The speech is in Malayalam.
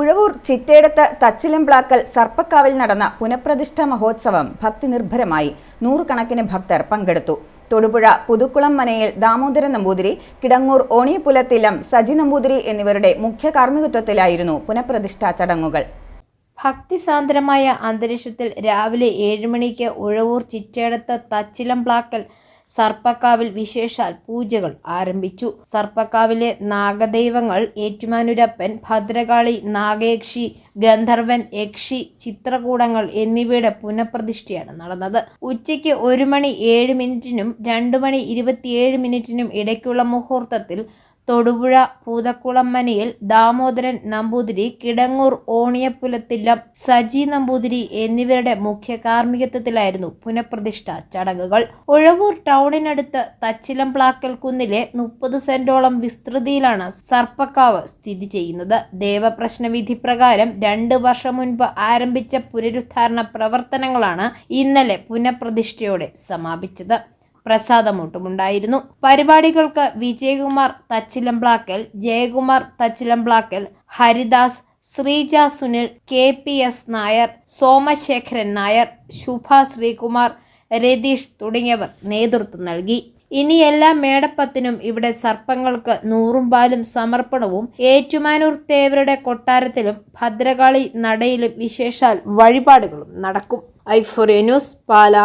ഉഴവൂർ ചിറ്റേടത്ത് തച്ചിലംപ്ലാക്കൽ സർപ്പക്കാവിൽ നടന്ന പുനഃപ്രതിഷ്ഠ മഹോത്സവം ഭക്തിനിർഭരമായി. നൂറുകണക്കിന് ഭക്തർ പങ്കെടുത്തു. തൊടുപുഴ പുതുക്കുളം മനയിൽ ദാമോദരൻ നമ്പൂതിരി കിടങ്ങൂർ ഓണിയപ്പുലത്തിലം സജി നമ്പൂതിരി എന്നിവരുടെ മുഖ്യ കാർമ്മികത്വത്തിലായിരുന്നു പുനഃപ്രതിഷ്ഠാ ചടങ്ങുകൾ. ഭക്തിസാന്ദ്രമായ അന്തരീക്ഷത്തിൽ രാവിലെ ഏഴ് മണിക്ക് ഉഴവൂർ ചിറ്റേടത്ത് തച്ചിലം പ്ലാക്കൽ സർപ്പക്കാവിൽ വിശേഷാൽ പൂജകൾ ആരംഭിച്ചു. സർപ്പക്കാവിലെ നാഗദൈവങ്ങൾ ഏറ്റുമാനുരപ്പൻ ഭദ്രകാളി നാഗയക്ഷി ഗന്ധർവൻ യക്ഷി ചിത്രകൂടങ്ങൾ എന്നിവയുടെ പുനഃപ്രതിഷ്ഠയാണ് നടന്നത്. ഉച്ചയ്ക്ക് ഒരു മണി ഏഴ് മിനിറ്റിനും രണ്ട് മണി ഇരുപത്തിയേഴ് മിനിറ്റിനും ഇടയ്ക്കുള്ള മുഹൂർത്തത്തിൽ തൊടുപുഴ പൂതക്കുളം മനയിൽ ദാമോദരൻ നമ്പൂതിരി കിടങ്ങൂർ ഓണിയപ്പുലത്തില്ലം സജി നമ്പൂതിരി എന്നിവരുടെ മുഖ്യ കാർമ്മികത്വത്തിലായിരുന്നു പുനഃപ്രതിഷ്ഠ ചടങ്ങുകൾ. ഉഴവൂർ ടൗണിനടുത്ത് തച്ചിലം പ്ലാക്കൽ കുന്നിലെ മുപ്പത് സെന്റോളം വിസ്തൃതിയിലാണ് സർപ്പക്കാവ് സ്ഥിതി ചെയ്യുന്നത്. ദേവപ്രശ്ന വിധി പ്രകാരം രണ്ട് വർഷം മുൻപ് ആരംഭിച്ച പുനരുദ്ധാരണ പ്രവർത്തനങ്ങളാണ് ഇന്നലെ പുനഃപ്രതിഷ്ഠയോടെ സമാപിച്ചത്. പ്രസാദമൂട്ടുമുണ്ടായിരുന്നു. പരിപാടികൾക്ക് Vijayakumar Thachilam Blakkal Jayakumar Thachilam Blakkal Haridas Sreeja Sunil K P S Nair Somasekharan Nair Shubha Sreekumar Ratheesh തുടങ്ങിയവർ നേതൃത്വം നൽകി. ഇനി എല്ലാ മേടപ്പത്തിനും ഇവിടെ സർപ്പങ്ങൾക്ക് നൂറും പാലും സമർപ്പണവും ഏറ്റുമാനൂർ തേവരുടെ കൊട്ടാരത്തിലും ഭദ്രകാളി നടയിലും വിശേഷാൽ വഴിപാടുകളും നടക്കും. ഐഫോറിയ ന്യൂസ് പാല.